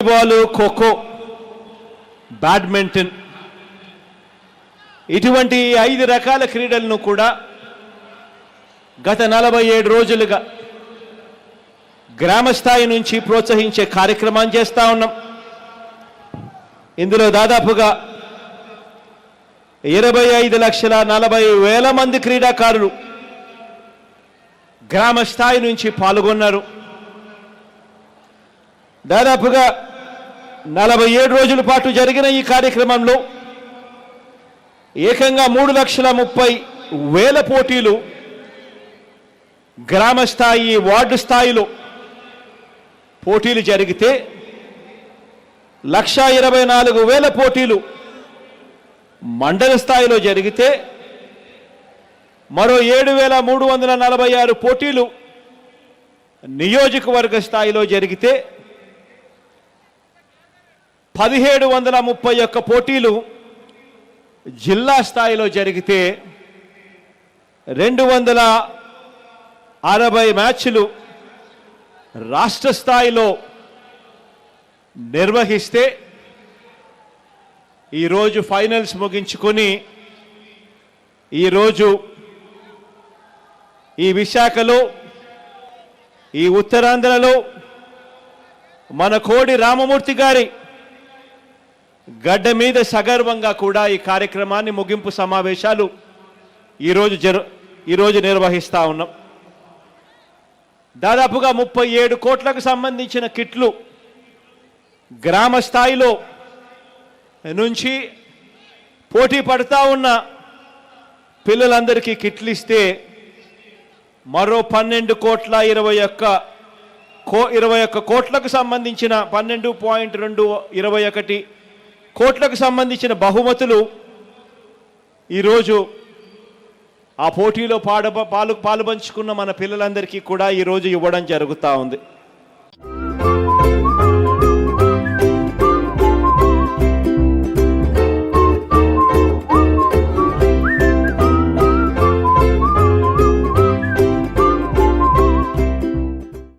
Volleyball kho kho badminton ఇటువంటి ఐదు రకాల క్రీడలను కూడా గత నలభై ఏడు రోజులుగా గ్రామ స్థాయి నుంచి ప్రోత్సహించే కార్యక్రమాన్ని చేస్తూ ఉన్నాం. ఇందులో దాదాపుగా ఇరవై ఐదు లక్షల నలభై వేల మంది క్రీడాకారులు గ్రామ స్థాయి నుంచి పాల్గొన్నారు. దాదాపుగా నలభై ఏడు రోజుల పాటు జరిగిన ఈ కార్యక్రమంలో ఏకంగా మూడు లక్షల ముప్పై వేల పోటీలు గ్రామ స్థాయి వార్డు స్థాయిలో పోటీలు జరిగితే లక్ష ఇరవై నాలుగు వేల పోటీలు మండల స్థాయిలో జరిగితే మరో ఏడు వేల మూడు వందల నలభై ఆరు పోటీలు నియోజకవర్గ స్థాయిలో జరిగితే పదిహేడు వందల ముప్పై ఒక్క పోటీలు జిల్లా స్థాయిలో జరిగితే రెండు వందల అరవై మ్యాచ్లు రాష్ట్ర స్థాయిలో నిర్వహిస్తే ఈరోజు ఫైనల్స్ ముగించుకొని ఈరోజు ఈ విశాఖలో ఈ ఉత్తరాంధ్రలో మన కోడి రామమూర్తి గారి గడ్డ మీద సగర్వంగా కూడా ఈ కార్యక్రమాన్ని ముగింపు సమావేశాలు ఈరోజు జరు ఈరోజు నిర్వహిస్తా ఉన్నాం. దాదాపుగా ముప్పై ఏడు కోట్లకు సంబంధించిన కిట్లు గ్రామ స్థాయిలో నుంచి పోటీ పడుతూ ఉన్న పిల్లలందరికీ కిట్లు ఇస్తే మరో పన్నెండు కోట్ల ఇరవై ఒక్క కో ఇరవై ఒక్క కోట్లకు సంబంధించిన పన్నెండు పాయింట్ రెండు ఇరవై ఒకటి కోట్లకు సంబంధించిన బహుమతులు ఈరోజు ఆ పోటీలో పాడ పాలు పాలుపంచుకున్న మన పిల్లలందరికీ కూడా ఈరోజు ఇవ్వడం జరుగుతూ ఉంది.